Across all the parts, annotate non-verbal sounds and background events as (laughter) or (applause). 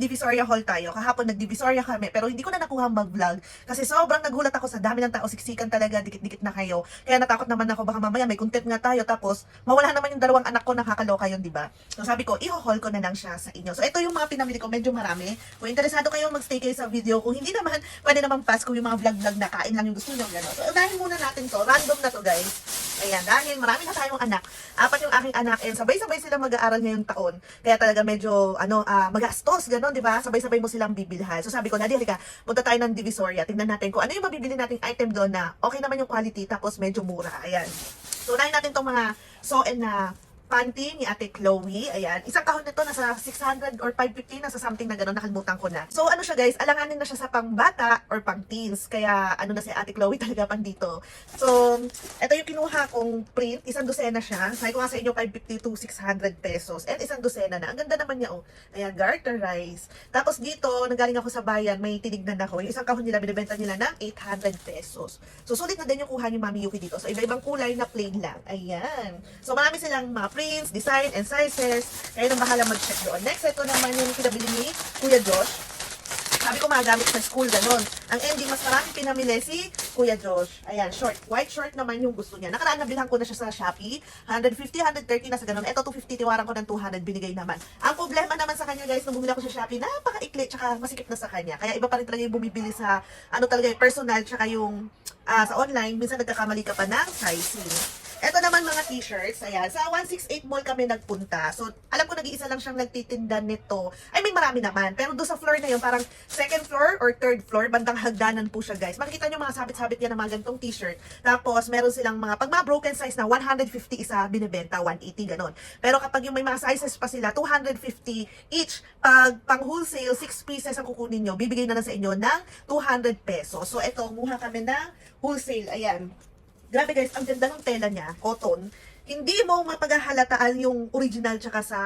Divisoria Hall tayo. Kahapon nag-Divisoria kami, pero hindi ko na nakuha mag-vlog. Kasi sobrang nagulat ako sa dami ng tao, siksikan talaga, dikit-dikit na kayo. Kaya natakot naman ako, baka mamaya may content nga tayo, tapos mawala naman yung dalawang anak ko, nakakaloka yun, di ba? So sabi ko, i-haul ko na lang siya sa inyo. So ito yung mga pinamili ko, medyo marami. Kung interesado kayo, magstay kayo sa video. Kung hindi naman, pwede naman pass kung yung mga vlog-vlog na kain lang yung gusto nyo. Gano'n. So unahin muna natin to, random na to guys. Ayan, dahil marami na tayong anak. Apat yung aking anak and sabay-sabay sila mag-aaral ngayong taon. Kaya talaga medyo, ano, ah, magastos, gano'n, di ba? Sabay-sabay mo silang bibilhan. So sabi ko, Daddy, halika, punta tayo ng Divisoria. Tingnan natin kung ano yung mabibili nating item doon na okay naman yung quality tapos medyo mura. Ayan. So unahin natin tong mga so-en na panty ni Ate Chloe. Ayan. Isang kahon nito nasa 600 or 550 nasa something na gano'n. Nakalimutan ko na. So ano siya guys, alanganin na siya sa pangbata or pang teens. Kaya ano na si Ate Chloe (laughs) talaga pang dito. So, ito yung kinuha kong print. Isang dosena siya. Sabi ko nga sa inyo 550 to 600 pesos. And isang dosena na. Ang ganda naman niya oh. Ayan, garter rice. Tapos dito, nagaling ako sa bayan, may tinignan ako. Yung isang kahon nila, binibenta nila ng 800 pesos. So, sulit na din yung kuha ni Mami Yuki dito. So, iba-ibang kulay na plain lang. Ayan. So, marami silang mga prints, design, and sizes. Kayo na bahala mag-check doon. Next, ito naman yung kinabili ni Kuya Josh. Sabi ko magamit sa school, ganun. Ang ending, mas maraming pinamili si Kuya Josh. Ayan, short. White short naman yung gusto niya. Nakaraan nabilhan ko na siya sa Shopee. 150, 130 na sa ganun. Ito, 250, tiwaran ko ng 200, binigay naman. Ang problema naman sa kanya, guys, nung bumili ako sa Shopee, napaka-ikli, tsaka masikip na sa kanya. Kaya iba pa rin talaga yung bumibili sa, ano talaga, personal, tsaka yung ah, sa online, minsan nagkakamali ka pa ng sizing. Ito naman mga t-shirts, ayan. Sa 168 Mall kami nagpunta. So, alam ko nag-iisa lang siyang nagtitinda nito. I mean, marami naman. Pero doon sa floor na yun, parang second floor or third floor, bandang hagdanan po siya, guys. Makikita nyo mga sabit-sabit yan ng mga ganitong t-shirt. Tapos, meron silang mga, pag mga broken size na 150 isa, binibenta, 180, ganon. Pero kapag yung may mga sizes pa sila, 250 each. Pag pang wholesale, 6 pieces ang kukunin nyo, bibigay na lang sa inyo ng 200 pesos. So, ito, muha kami ng wholesale. Ayan. Grabe guys, ang ganda ng tela niya, cotton. Hindi mo mapaghahalataan yung original tsaka sa,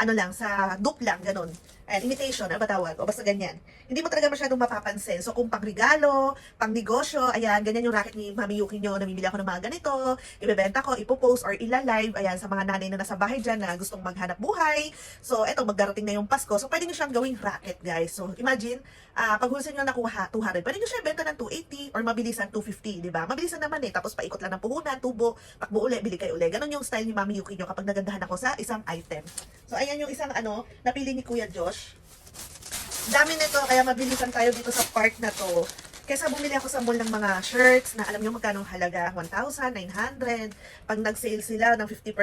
ano lang, sa dupe lang, ganun. Ayan, imitation, ano ba tawag? O basta ganyan. Hindi mo talaga masyadong mapapansin. So kung pang regalo, pang negosyo, ayan, ganyan yung racket ni Mami Yuki nyo, namimili ako ng mga ganito, ibebenta ko, ipopost or ila-live, ayan, sa mga nanay na nasa bahay dyan na gustong maghanap buhay. So, eto, magdarating na yung Pasko. So, pwede nyo siyang gawing racket, guys. So, imagine, ah pag wholesale nyo nakuha 200, pwede nyo siya benta ng 280 or mabilisan 250, di ba? Mabilisan naman eh. Tapos paikot lang ng puhunan, tubo, takbo uli, bili kayo uli. Ganon yung style ni Mami Yuki nyo kapag nagandahan ako sa isang item. So, ayan yung isang ano, napili ni Kuya Josh. Dami nito, kaya mabilisan tayo dito sa part na to. Kesa bumili ako sa mall ng mga shirts na alam nyo magkano halaga, 1,000, 900. Pag nag-sale sila ng 50%,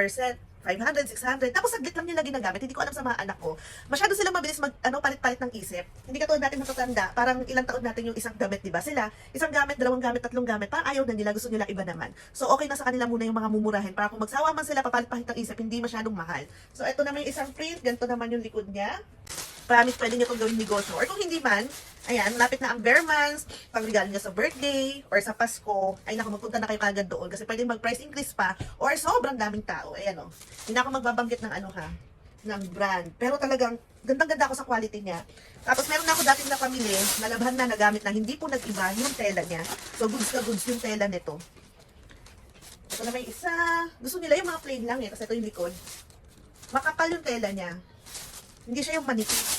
500, 600. Tapos saglit lang nila ginagamit. Hindi ko alam sa mga anak ko. Masyado sila mabilis mag, ano, palit-palit ng isip. Hindi katulad natin matatanda. Parang ilang taon natin yung isang gamit, di ba? Sila, isang gamit, dalawang gamit, tatlong gamit. Parang ayaw na nila. Gusto nila iba naman. So, okay na sa kanila muna yung mga mumurahin. Para kung magsawa man sila, papalit-palit ng isip, hindi masyadong mahal. So, ito naman yung isang print. Ganito naman yung likod niya. Promise, pwede nyo itong gawing negosyo. Or kung hindi man, ayan, malapit na ang bare months, pang regalo sa birthday, or sa Pasko, ay naku, magpunta na kayo kagad doon. Kasi pwede mag-price increase pa, or sobrang daming tao. Ayan o. Hindi na ako magbabanggit ng ano ha, ng brand. Pero talagang, gandang-ganda ako sa quality niya. Tapos meron na ako dating napamili, nalabhan na, nagamit na, hindi po nag-iba yung tela niya. So, goods ka goods yung tela nito. Ito na may isa. Gusto nila yung mga plain lang eh, kasi ito yung likod. Makapal yung tela niya. Hindi siya yung manipis.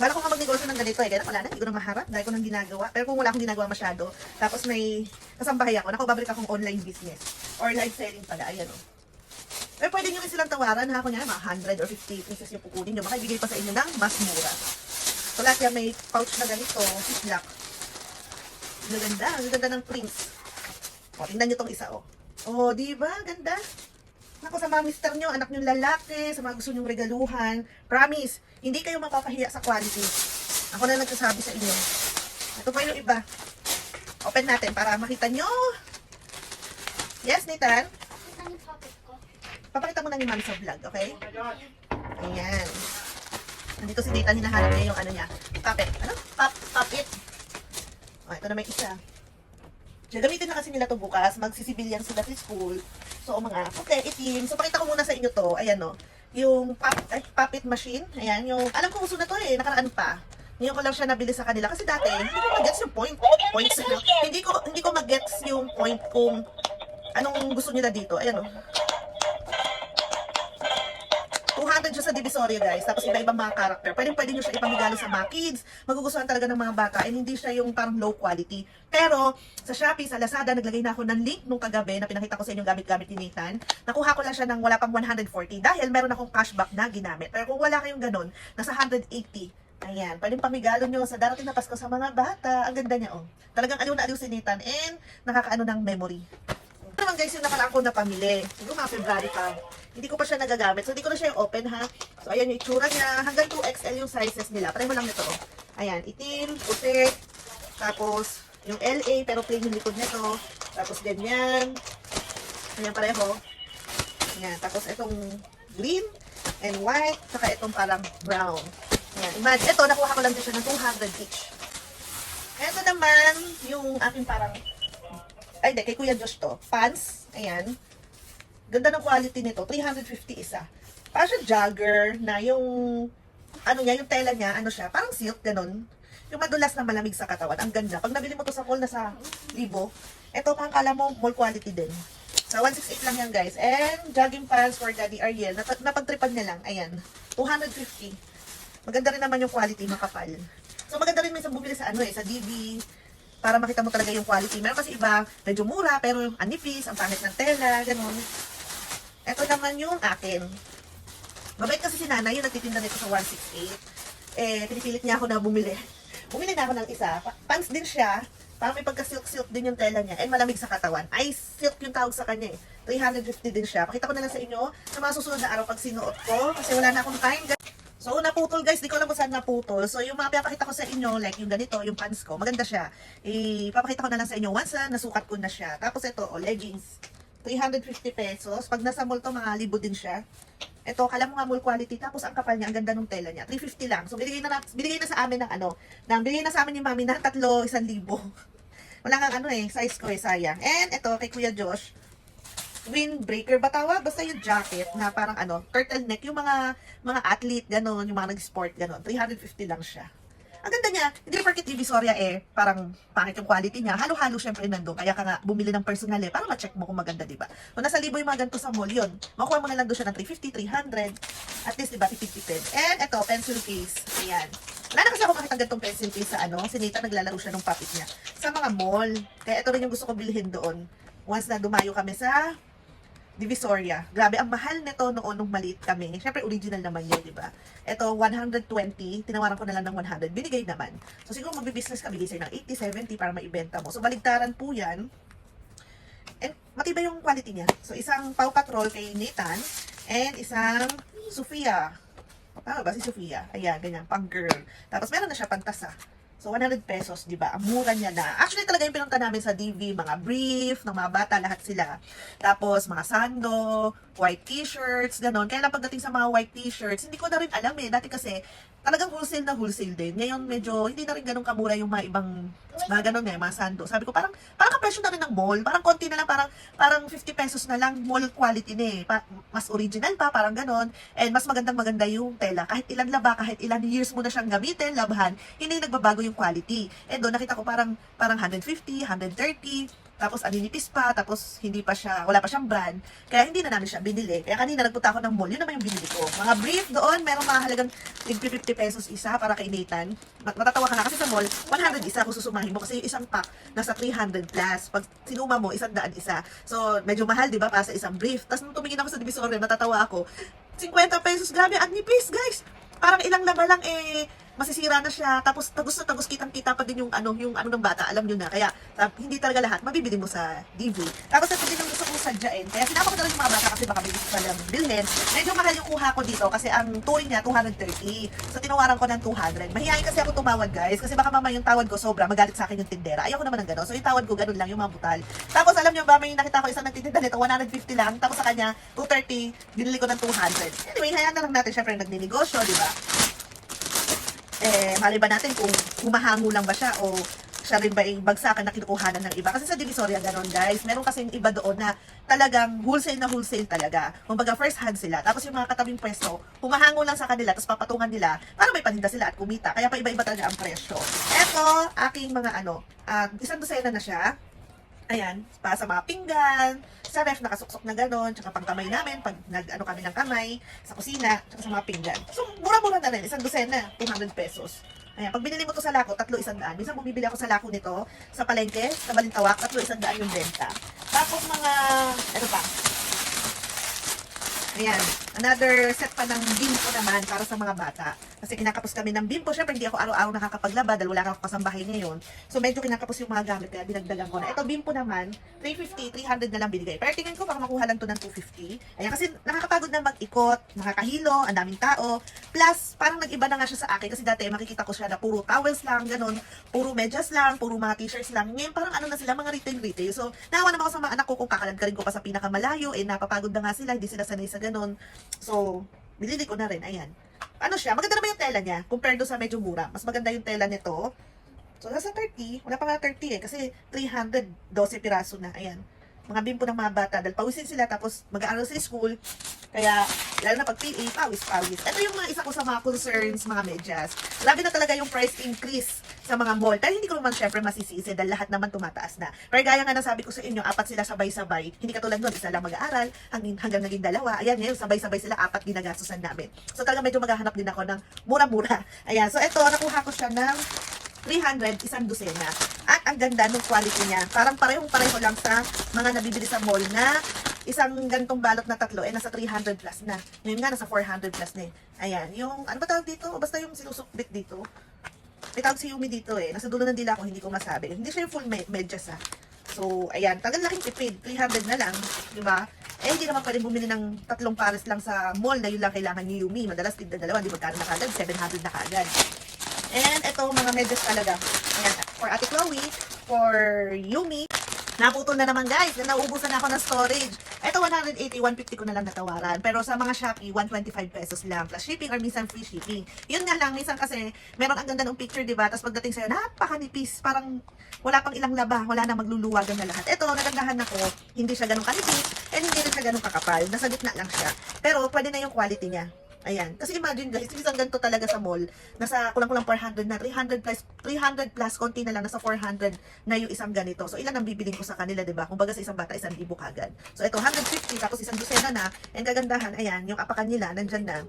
Bala ko nga magnegosyo ng ganito eh. Kaya wala na, hindi ko na maharap dahil ko nang ginagawa. Pero kung wala akong ginagawa masyado, tapos may kasambahay ako, naku, babalik akong online business. Or live selling pala, ayan o. Pero pwede nyo rin silang tawaran ha, kunyari mga 100 or 50 pieces yung kukunin nyo. Makibigay pa sa inyo ng mas mura. So lahat yan may pouch na ganito, ziplock. Ang ganda, ang ganda ng prints. O, tingnan nyo tong isa o. Oh, di ba? Ganda. Naku, sa mga mister nyo, anak nyo lalaki, sa mga gusto nyong regaluhan, promise, hindi kayo mapapahiya sa quality. Ako na nagsasabi sa inyo. Ito pa yung iba. Open natin para makita nyo. Yes, Nathan? Papakita mo na ni Ma'am sa vlog, okay? Ayan. Nandito si Nathan, hinahanap niya yung ano niya. Puppet. Ano? Pop, puppet. O, ito na may isa. Gagamitin na kasi nila to bukas. Magsisibilyan sila sa school. So, mga puti, itim. So, pakita ko muna sa inyo to. Ayan, no. Yung pop, ay, puppet machine. Ayan, yung, alam ko uso na to eh. Nakaraan pa. Ngayon ko lang siya nabili sa kanila. Kasi dati, hindi ko mag-gets yung point. Points. hindi ko, hindi ko mag-gets yung point kung anong gusto nila dito. Ayan, no. 300 siya sa Divisoria guys. Tapos iba-ibang mga character. Pwede pwede nyo siya ipamigalo sa mga kids. Magugustuhan talaga ng mga bata. And hindi siya yung parang low quality. Pero sa Shopee, sa Lazada, naglagay na ako ng link nung kagabi na pinakita ko sa inyo gamit-gamit ni Nathan. Nakuha ko lang siya ng wala pang 140 dahil meron akong cashback na ginamit. Pero kung wala kayong ganun, nasa 180. Ayan, pwedeng pamigalo nyo sa darating na Pasko sa mga bata. Ang ganda niya, oh. Talagang aliw na aliw si Nathan and nakakaano ng memory. Ito naman guys, yung nakaraan ko na pamili. Siguro mga February pa. Hindi ko pa siya nagagamit. So, hindi ko na siya yung open ha. So, ayan yung itsura niya. Hanggang 2XL yung sizes nila. Pareho lang nito. Oh. Ayan, itim, puti. Tapos, yung LA, pero plain yung likod nito. Tapos, ganyan. Ayan, pareho. Ayan, tapos itong green and white. Saka itong parang brown. Ayan, imagine. Ito, nakuha ko lang din siya ng 200 each. Ito naman, yung aking parang ay, hindi, kay Kuya Josh to. Pants, ayan. Ganda ng quality nito, 350 isa. Parang siya jogger na yung, ano niya, yung tela niya, ano siya, parang silk, ganun. Yung madulas na malamig sa katawan. Ang ganda. Pag nabili mo to sa mall na sa libo, eto parang kala mo mall quality din. Sa 168 lang yan guys. And jogging pants for Daddy Ariel. Nap- napagtripan niya lang. Ayan. 250. Maganda rin naman yung quality, makapal. So maganda rin minsan bumili sa ano eh, sa DB, para makita mo talaga yung quality. Meron kasi iba, medyo mura, pero ang nipis, ang pangit ng tela, ganun. Ito naman yung akin. Mabait kasi si nanay, yung nagtitinda nito sa 168. Eh, pinipilit niya ako na bumili. Bumili na ako ng isa. Pa- Pants din siya. Parang may pagka-silk-silk din yung tela niya. And malamig sa katawan. Ay, silk yung tawag sa kanya eh. 350 din siya. Pakita ko na lang sa inyo sa mga susunod na araw pag sinuot ko. Kasi wala na akong time. guys. So, naputol guys, di ko alam kung saan naputol. So, yung mga pinapakita ko sa inyo, like yung ganito, yung pants ko, maganda siya. Ipapakita ko na lang sa inyo once na nasukat ko na siya. Tapos ito, oh, leggings. 350 pesos. Pag nasa mall to, mga libo din siya. Ito, kala mo nga mall quality. Tapos ang kapal niya, ang ganda ng tela niya. 350 lang. So, binigay na, na binigay na sa amin ng ano, ng, binigay na sa amin ni mami ng tatlo, isang libo. (laughs) Wala nga ano eh, size ko eh, sayang. And ito, kay Kuya Josh, windbreaker ba tawag? Basta yung jacket na parang ano, turtleneck, yung mga mga athlete, gano'n, yung mga nag-sport, gano'n. 350 lang siya. Ang ganda niya, hindi porket Divisoria eh, parang pangit yung quality niya. Halo-halo syempre nandun. Kaya ka nga bumili ng personal eh, para ma-check mo kung maganda, di ba? Kung nasa libo yung mga ganito sa mall, yun. Makuha mo na lang doon siya ng 350, 300. At least, di ba, 50 And ito, pencil case. Ayan. Wala na kasi ako makita ganitong pencil case sa ano. Si Nita naglalaro siya ng puppet niya. Sa mga mall. Kaya ito rin yung gusto ko bilhin doon. Once na dumayo kami sa Divisoria. Grabe, ang mahal nito noon nung maliit kami. Siyempre, original naman yun, di ba? Ito, 120. Tinawaran ko na lang ng 100. Binigay naman. So, siguro magbi-business ka, bigay sa'yo ng 80, 70 para maibenta mo. So, baligtaran po yan. And matibay yung quality niya. So, isang Pau Patrol kay Nathan and isang Sofia. Tama ba si Sofia? Ayan, ganyan, pang girl. Tapos meron na siya pantasa. So, 100 pesos, di ba? Ang mura niya na. Actually, talaga yung pinunta namin sa DV, mga brief, ng mga bata, lahat sila. Tapos, mga sando, white t-shirts, ganon. Kaya lang pagdating sa mga white t-shirts, hindi ko na rin alam eh. Dati kasi, talagang wholesale na wholesale din. Ngayon, medyo, hindi na rin ganun kamura yung mga ibang, mga ganon eh, mga sando. Sabi ko, parang, parang kapresyo na rin ng mall. Parang konti na lang, parang, parang 50 pesos na lang, mall quality na eh. Pa, mas original pa, parang ganon. And mas magandang maganda yung tela. Kahit ilan laba, kahit ilan years mo na siyang gamitin, labahan, hindi nagbabago yung quality. And doon nakita ko parang, parang 150, 130, tapos aninipis pa, tapos hindi pa siya, wala pa siyang brand. Kaya hindi na namin siya binili. Kaya kanina nagpunta ako ng mall, yun naman yung binili ko. Mga brief doon, merong mga halagang 50 pesos isa para kay Nathan. Mat- Matatawa ka na kasi sa mall, 100 isa kung susumahin mo kasi yung isang pack nasa 300 plus. Pag sinuma mo, isang daan isa. So, medyo mahal, di ba, para sa isang brief. Tapos nung tumingin ako sa Divisoria, natatawa ako. 50 pesos, grabe, ang nipis, guys. Parang ilang laba lang eh masisira na siya. Tapos tagos na tagos kitang kita pa din yung ano yung ano ng bata alam niyo na. Kaya sab- hindi talaga lahat mabibili mo sa DV tapos ito din yung gusto kong sadyain. Kaya sinama ko na lang yung mga bata kasi baka bibili pa lang bilhin. Medyo mahal yung kuha ko dito kasi ang touring niya 230 so tinawaran ko ng 200 mahihayin kasi ako tumawad guys kasi baka mamaya yung tawad ko sobra magalit sa akin yung tindera. Ayoko naman ng gano'n. So yung tawad ko ganun lang yung mga butal. Tapos alam niyo ba may nakita ko isang nagtitinda nito 150 lang. Tapos sa kanya 230 binili ko ng 200 anyway hayaan na lang natin syempre nagninegosyo di ba eh, mali ba natin kung humahango lang ba siya o siya rin ba yung bagsakan na kinukuhanan ng iba. Kasi sa Divisoria, ganon guys. Meron kasi iba doon na talagang wholesale na wholesale talaga. Kumbaga first hand sila. Tapos yung mga katabing pwesto, humahango lang sa kanila, tapos papatungan nila para may paninda sila at kumita. Kaya pa iba-iba talaga ang presyo. Eto, aking mga ano, ah, isang dosena na siya. Ayan, para sa mga pinggan, sa ref nakasuksok na gano'n, tsaka pang kamay namin, pag nag-ano kami ng kamay, sa kusina, tsaka sa mga pinggan. So, mura-mura na rin, isang dosena, 200 pesos. Ayan, pag binili mo to sa lako, tatlo isang daan. Minsan bumibili ako sa lako nito, sa palengke, sa Balintawak, tatlo isang daan yung benta. Tapos mga, ano pa, Ayan, another set pa ng bimpo naman para sa mga bata. Kasi kinakapos kami ng bimpo. Siyempre, hindi ako araw-araw nakakapaglaba dahil wala akong kasambahay ngayon. So, medyo kinakapos yung mga gamit kaya dinagdagan ko na. Ito, bimpo naman, 350, 300 na lang binigay. Pero tingin ko baka makuha lang to ng 250. Ayan, kasi nakakapagod na mag-ikot, nakakahilo, ang daming tao. Plus, parang nag-iba na nga siya sa akin kasi dati makikita ko siya na puro towels lang, ganun, puro medyas lang, puro mga t-shirts lang. Ngayon, parang ano na sila, mga retail-retail. So, naawa naman ako sa mga anak ko kung kakalad ka rin ko pa sa pinakamalayo, eh, napapagod na nga sila, hindi sila sanay sa ganun. So, binili ko na rin, ayan. Ano siya, maganda naman yung tela niya, compared do sa medyo mura. Mas maganda yung tela nito. So, nasa 30, wala pa nga 30 eh, kasi 312 piraso na, ayan. Mga bimpo ng mga bata, dahil pawisin sila, tapos mag-aaral sa school. Kaya, lalo na pag PA, pawis-pawis. Ito yung mga isa ko sa mga concerns, mga medyas. Grabe na talaga yung price increase sa mga mall. Pero hindi ko naman syempre masisisi dahil lahat naman tumataas na. Pero gaya nga nasabi ko sa inyo, apat sila sabay-sabay. Hindi katulad nun, isa lang mag-aaral, hanggang, hanggang naging dalawa. Ayan, ngayon, sabay-sabay sila, apat ginagastusan namin. So talaga medyo maghahanap din ako ng mura-mura. Ayan, so ito, nakuha ko siya ng 300, isang dosena. At ang ganda ng quality niya. Parang parehong-pareho lang sa mga nabibili sa mall na isang gantong balot na tatlo, eh, nasa 300 plus na. Ngayon nga, nasa 400 plus na eh. Ayan, yung, ano ba tawag dito? Basta yung sinusukbit dito. May tawag si Yumi dito eh. Nasa dulo ng dila ko, hindi ko masabi. Hindi siya yung full med medyas ah. So, ayan, tagal laking tipid. 300 na lang, di ba? Eh, hindi naman pwede bumili ng tatlong pares lang sa mall na yun lang kailangan ni Yumi. Madalas tigda dalawa, di magkano na kagad? 700 na kagad. And ito, mga medyas talaga. Ayan, for Ate Chloe, for Yumi, Naputol na naman guys, na nauubusan na ako ng storage. Ito 180, 150 ko na lang natawaran. Pero sa mga Shopee, 125 pesos lang. Plus shipping or minsan free shipping. Yun nga lang, minsan kasi meron ang ganda ng picture, di ba? Tapos pagdating sa'yo, napakanipis. Parang wala pang ilang laba. Wala na magluluwagan na lahat. Ito, nagandahan ako. Hindi siya ganun kanipis. And hindi rin siya ganun kakapal. Nasa gitna lang siya. Pero pwede na yung quality niya. Ayan. Kasi imagine guys, isang ganito talaga sa mall. Nasa kulang-kulang 400 na. 300 plus, 300 plus, konti na lang. Nasa 400 na yung isang ganito. So, ilan ang bibiling ko sa kanila, di ba? Kung baga sa isang bata, isang libo kagad. So, ito, 150, tapos isang dosena na. And kagandahan, ayan, yung apakan nila, nandyan na.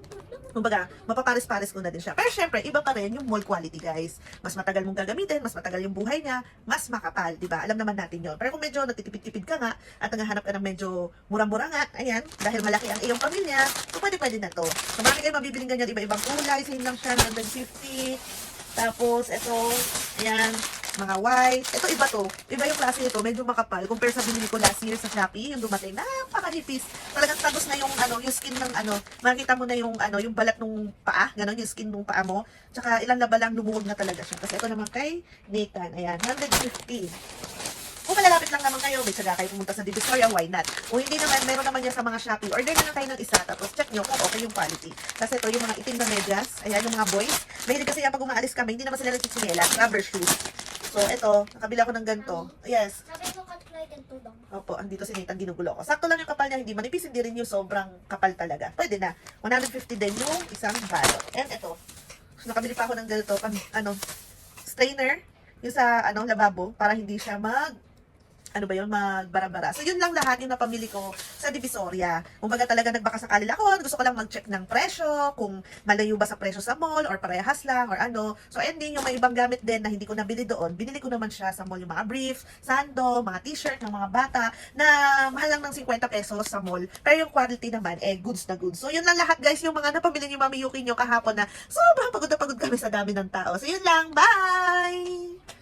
Kumbaga, mapapares-pares ko na din siya. Pero syempre, iba pa rin yung mall quality, guys. Mas matagal mong gagamitin, mas matagal yung buhay niya, mas makapal, di ba? Alam naman natin yon. Pero kung medyo nagtitipid-tipid ka nga, at naghahanap ka ng medyo murang-mura nga, ayan, dahil malaki ang iyong pamilya, so pwede-pwede na to. So, marami kayo mabibiling ganyan, iba-ibang kulay, same lang siya, 150. Tapos, ito, ayan, mga white. Ito iba to. Iba yung klase nito. Medyo makapal. Compare sa binili ko last year sa Shopee, yung dumating. Napakanipis. Talagang tagos na yung ano, yung skin ng ano. Makikita mo na yung ano, yung balat ng paa, ganon yung skin ng paa mo. Tsaka ilang laba lang lumuhod na talaga siya. Kasi ito naman kay Nathan. Ayan, 150. Kung malalapit lang naman kayo, may tsaga kayo pumunta sa Divisoria, why not? Kung hindi naman, meron naman yan sa mga Shopee. Order na lang kayo ng isa, tapos check nyo kung okay yung quality. Kasi ito, yung mga itim na medyas, ayan, yung mga boys. Mahilig kasi yan pag umaalis kami, hindi naman sila nagsisimela, rubber shoes. So, ito, nakabila ko ng ganito. Yes. Sabi mo cut flight and tudong. Opo, andito si Nathan ginugulo ko. Sakto lang yung kapal niya, hindi manipis, hindi rin yung sobrang kapal talaga. Pwede na. 150 din yung isang balot. And ito, nakabili pa ako ng ganito, pang, ano, strainer, yung sa, ano, lababo, para hindi siya mag, ano ba yun, magbara-bara. So, yun lang lahat yung napamili ko sa Divisoria. Kung baga talaga nagbaka sakali ako, gusto ko lang mag-check ng presyo, kung malayo ba sa presyo sa mall, or parehas lang, or ano. So, din yung may ibang gamit din na hindi ko nabili doon, binili ko naman siya sa mall, yung mga brief, sando, mga t-shirt ng mga bata, na mahal lang ng 50 pesos sa mall. Pero yung quality naman, eh, goods na goods. So, yun lang lahat guys, yung mga napamili ni Mami Yuki nyo kahapon na sobrang pagod na pagod kami sa dami ng tao. So, yun lang. Bye!